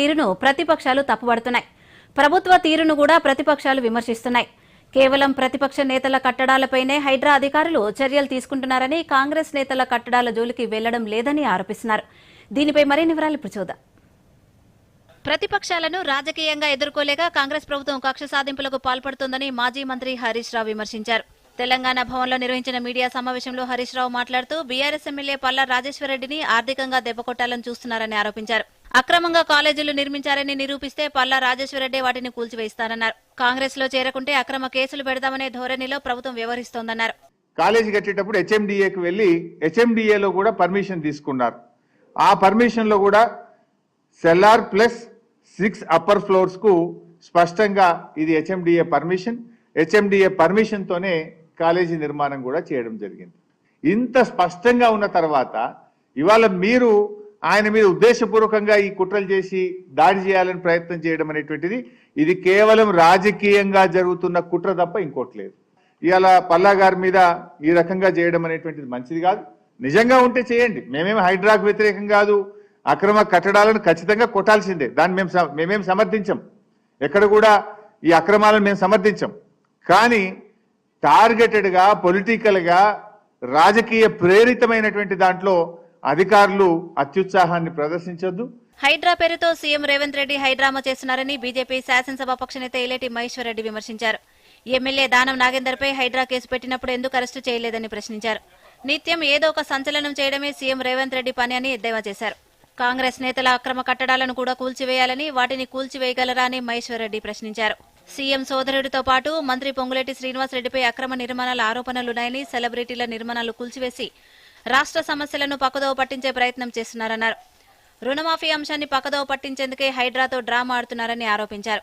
తీరును ప్రతిపక్షాలు తప్పుబడుతున్నాయి. ప్రభుత్వ తీరును కూడా ప్రతిపక్షాలు విమర్శిస్తున్నాయి. కేవలం ప్రతిపక్ష నేతల కట్టడాలపైనే హైడ్రా అధికారులు చర్యలు తీసుకుంటున్నారని కాంగ్రెస్ నేతల కట్టడాల జోలికి వెళ్ళడం లేదని ఆరోపిస్తున్నారు. దీనిపై మరిన్ని వివరాలు ఇప్పుడు చూద్దాం. ప్రతిపక్షాలను రాజకీయంగా ఎదుర్కోలేక కాంగ్రెస్ ప్రభుత్వం కక్ష సాధింపులకు పాల్పడుతోందని మాజీ మంత్రి హరీష్ రావు విమర్శించారు. తెలంగాణ భవన్లో నిర్వహించిన మీడియా సమావేశంలో హరీష్ రావు మాట్లాడుతూ బీఆర్ఎస్ ఎమ్మెల్యే పల్లా రాజేశ్వరరెడ్డిని ఆర్థికంగా దెబ్బకొట్టాలని చూస్తున్నారని ఆరోపించారు. అక్రమంగా కాలేజీలు నిర్మించారని నిరూపిస్తే పల్లా రాజేశ్వరరెడ్డి వాటిని కూల్చివేస్తానన్నారు. కాంగ్రెస్లో చేరకుంటే అక్రమ కేసులు పెడదామనే ధోరణిలో ప్రభుత్వం వ్యవహరిస్తోందన్నారు. కాలేజీ కట్టేటప్పుడు హెచ్ఎండిఏకి వెళ్ళి హెచ్ఎండిఏలో కూడా పర్మిషన్ తీసుకున్నారు. ఆ పర్మిషన్లో కూడా సెల్లార్ ప్లస్ సిక్స్ అప్పర్ ఫ్లోర్స్కు స్పష్టంగా ఇది హెచ్ఎండిఏ పర్మిషన్. హెచ్ఎండిఏ పర్మిషన్తోనే కాలేజీ నిర్మాణం కూడా చేయడం జరిగింది. ఇంత స్పష్టంగా ఉన్న తర్వాత ఇవాళ మీరు ఆయన మీద ఉద్దేశపూర్వకంగా ఈ కుట్రలు చేసి దాడి చేయాలని ప్రయత్నం చేయడం అనేటువంటిది ఇది కేవలం రాజకీయంగా జరుగుతున్న కుట్ర తప్ప ఇంకోటి లేదు. ఇవాళ పల్లా గారి మీద ఈ రకంగా చేయడం అనేటువంటిది మంచిది కాదు. నిజంగా ఉంటే చేయండి. మేమేం హైడ్రాకు వ్యతిరేకం కాదు. అక్రమ కట్టడాలను ఖచ్చితంగా కొట్టాల్సిందే. దాన్ని మేము మేమేం సమర్థించం. ఎక్కడ కూడా ఈ అక్రమాలను మేము సమర్థించం. కానీ టార్గెటెడ్గా పొలిటికల్గా రాజకీయ ప్రేరితమైనటువంటి దాంట్లో అధికారులు అత్యుత్సాహాన్ని ప్రదర్శించొద్దు. హైడ్రా పేరుతో సీఎం రేవంత్ రెడ్డి హైడ్రామా చేస్తున్నారని బీజేపీ శాసనసభ పక్షనేత ఏలేటి మహేశ్వర్ రెడ్డి విమర్శించారు. ఎమ్మెల్యే దానం నాగేందర్పై హైడ్రా కేసు పెట్టినప్పుడు ఎందుకు అరెస్టు చేయలేదని ప్రశ్నించారు. నిత్యం ఏదో ఒక సంచలనం చేయడమే సీఎం రేవంత్ రెడ్డి పని అని ఎద్దేవా చేశారు. కాంగ్రెస్ నేతల అక్రమ కట్టడాలను కూడా కూల్చివేయాలని వాటిని కూల్చివేయగలరా అని మహేశ్వర్ రెడ్డి ప్రశ్నించారు. సీఎం సోదరుడితో పాటు మంత్రి పొంగులేటి శ్రీనివాసరెడ్డిపై అక్రమ నిర్మాణాల ఆరోపణలున్నాయని సెలబ్రిటీల నిర్మాణాలు కూల్చివేసి రాష్ట్ర సమస్యలను పక్కదోవ పట్టించే ప్రయత్నం చేస్తున్నారన్నారు. రుణమాఫీ అంశాన్ని పక్కదోవ పట్టించేందుకే హైడ్రాతో డ్రామా ఆడుతున్నారని ఆరోపించారు.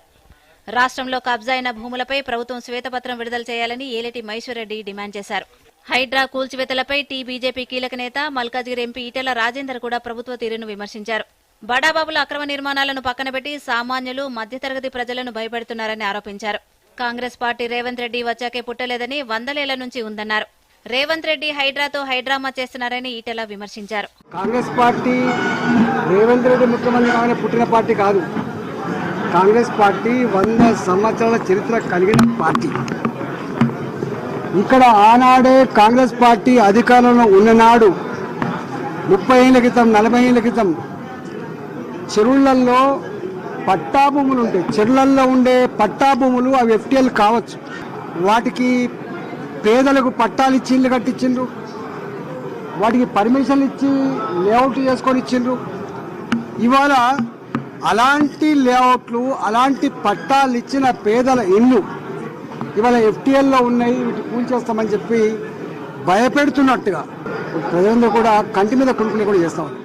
రాష్ట్రంలో కబ్జా అయిన భూములపై ప్రభుత్వం శ్వేతపత్రం విడుదల చేయాలని ఏలేటి మహేశ్వరరెడ్డి డిమాండ్ చేశారు. హైడ్రా కూల్చివేతలపై టీ బీజేపీ కీలక నేత మల్కాజిగిరి ఎంపీ ఈటెల రాజేందర్ కూడా ప్రభుత్వ తీరును విమర్శించారు. బడాబాబుల అక్రమ నిర్మాణాలను పక్కనబెట్టి సామాన్యులు మధ్యతరగతి ప్రజలను భయపెడుతున్నారని ఆరోపించారు. కాంగ్రెస్ పార్టీ రేవంత్ రెడ్డి వచ్చాకే పుట్టలేదని వందలేళ్ళ నుంచి ఉందన్నారు. రేవంత్ రెడ్డి హైడ్రాతో హైడ్రామా చేస్తున్నారని ఈటెల విమర్శించారు. కాంగ్రెస్ పార్టీ రేవంత్ రెడ్డి ముఖ్యమంత్రి కాగానే పుట్టిన పార్టీ కాదు. కాంగ్రెస్ పార్టీ వంద సంవత్సరాల చరిత్ర కలిగిన పార్టీ. ఇక్కడ ఆనాడే కాంగ్రెస్ పార్టీ అధికారంలో ఉన్ననాడు ముప్పై ఏళ్ళ క్రితం నలభై ఏళ్ళ క్రితం చెరువులలో పట్టాభూములు ఉంటాయి చెరువులలో ఉండే పట్టాభూములు అవి ఎఫ్టీఎల్ కావచ్చు. వాటికి పేదలకు పట్టాలు ఇచ్చి ఇల్లు కట్టించిండ్రు. వాటికి పర్మిషన్లు ఇచ్చి లేఅవుట్ చేసుకొని ఇచ్చిండ్రు. ఇవాళ అలాంటి లేఅవుట్లు అలాంటి పట్టాలు ఇచ్చిన పేదల ఇల్లు ఇవాళ ఎఫ్టీఎల్లో ఉన్నాయి వీటి కూల్చేస్తామని చెప్పి భయపెడుతున్నట్టుగా ప్రజలందరూ కూడా కంటి మీద కొనుక్కుని కూడా చేస్తా ఉన్నారు.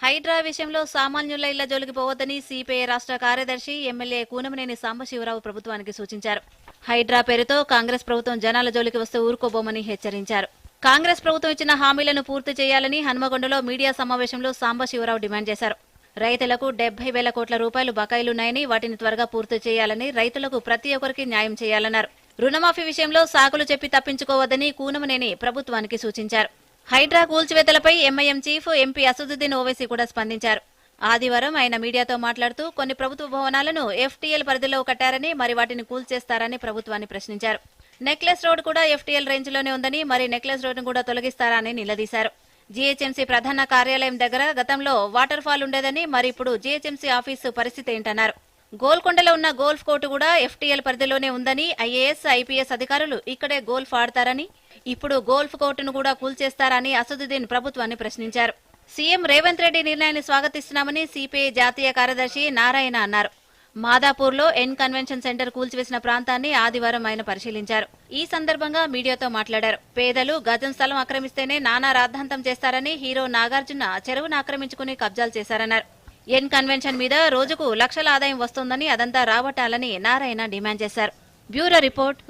హైడ్రా విషయంలో సామాన్యుల ఇళ్ళ జోలికి పోవద్దని సిపిఐ రాష్ట్ర కార్యదర్శి ఎమ్మెల్యే కూనమనేని సాంబశివరావు ప్రభుత్వానికి సూచించారు. హైడ్రా పేరుతో కాంగ్రెస్ ప్రభుత్వం జనాల జోలికి వస్తే ఊరుకోబోమని హెచ్చరించారు. కాంగ్రెస్ ప్రభుత్వం ఇచ్చిన హామీలను పూర్తి చేయాలని హన్మకొండలో మీడియా సమావేశంలో సాంబశివరావు డిమాండ్ చేశారు. రైతులకు డెబ్బై వేల కోట్ల రూపాయలు బకాయిలున్నాయని వాటిని త్వరగా పూర్తి చేయాలని రైతులకు ప్రతి ఒక్కరికి న్యాయం చేయాలన్నారు. రుణమాఫీ విషయంలో సాకులు చెప్పి తప్పించుకోవద్దని కూనమనేని ప్రభుత్వానికి సూచించారు. Hydraa కూల్చివేతలపై MIM chief MP Asaduddin Owaisi కూడా స్పందించారు. ఆదివారం ఆయన మీడియాతో మాట్లాడుతూ కొన్ని ప్రభుత్వ భవనాలను ఎఫ్టీఎల్ పరిధిలో కట్టారని మరి వాటిని కూల్చేస్తారని ప్రభుత్వాన్ని ప్రశ్నించారు. నెక్లెస్ రోడ్ కూడా ఎఫ్టీఎల్ రేంజ్లోనే ఉందని మరి నెక్లెస్ రోడ్ను కూడా తొలగిస్తారని నిలదీశారు. జీహెచ్ఎంసీ ప్రధాన కార్యాలయం దగ్గర గతంలో వాటర్ ఫాల్ ఉండేదని మరి ఇప్పుడు జీహెచ్ఎంసీ ఆఫీసు పరిస్థితి ఏంటన్నారు. గోల్కొండలో ఉన్న గోల్ఫ్ కోర్టు కూడా ఎఫ్టీఎల్ పరిధిలోనే ఉందని ఐఏఎస్ ఐపీఎస్ అధికారులు ఇక్కడే గోల్ఫ్ ఆడతారని ఇప్పుడు గోల్ఫ్ కోర్టును కూడా కూల్చేస్తారని అసదుద్దీన్ ప్రభుత్వాన్ని ప్రశ్నించారు. సీఎం రేవంత్ రెడ్డి నిర్ణయాన్ని స్వాగతిస్తున్నామని సిపిఐ జాతీయ కార్యదర్శి నారాయణ అన్నారు. మాదాపూర్లో ఎన్ కన్వెన్షన్ సెంటర్ కూల్చివేసిన ప్రాంతాన్ని ఆదివారం ఆయన పరిశీలించారు. ఈ సందర్భంగా మీడియాతో మాట్లాడారు. పేదలు గజం స్థలం ఆక్రమిస్తేనే నానా రాద్ధాంతం చేస్తారని హీరో నాగార్జున చెరువును ఆక్రమించుకుని కబ్జాలు చేశారన్నారు. ఎన్ కన్వెన్షన్ మీద రోజుకు లక్షల ఆదాయం వస్తోందని అదంతా రాబట్టాలని నారాయణ డిమాండ్ చేశారు. Bureau report